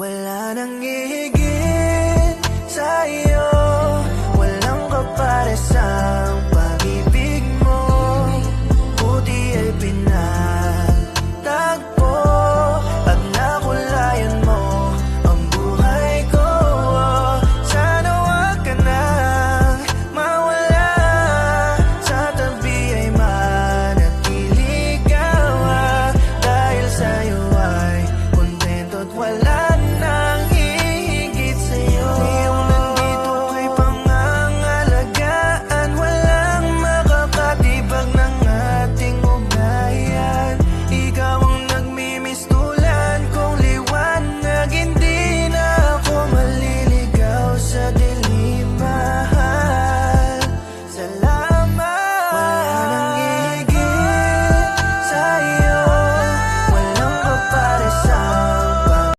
Wala nang hihigit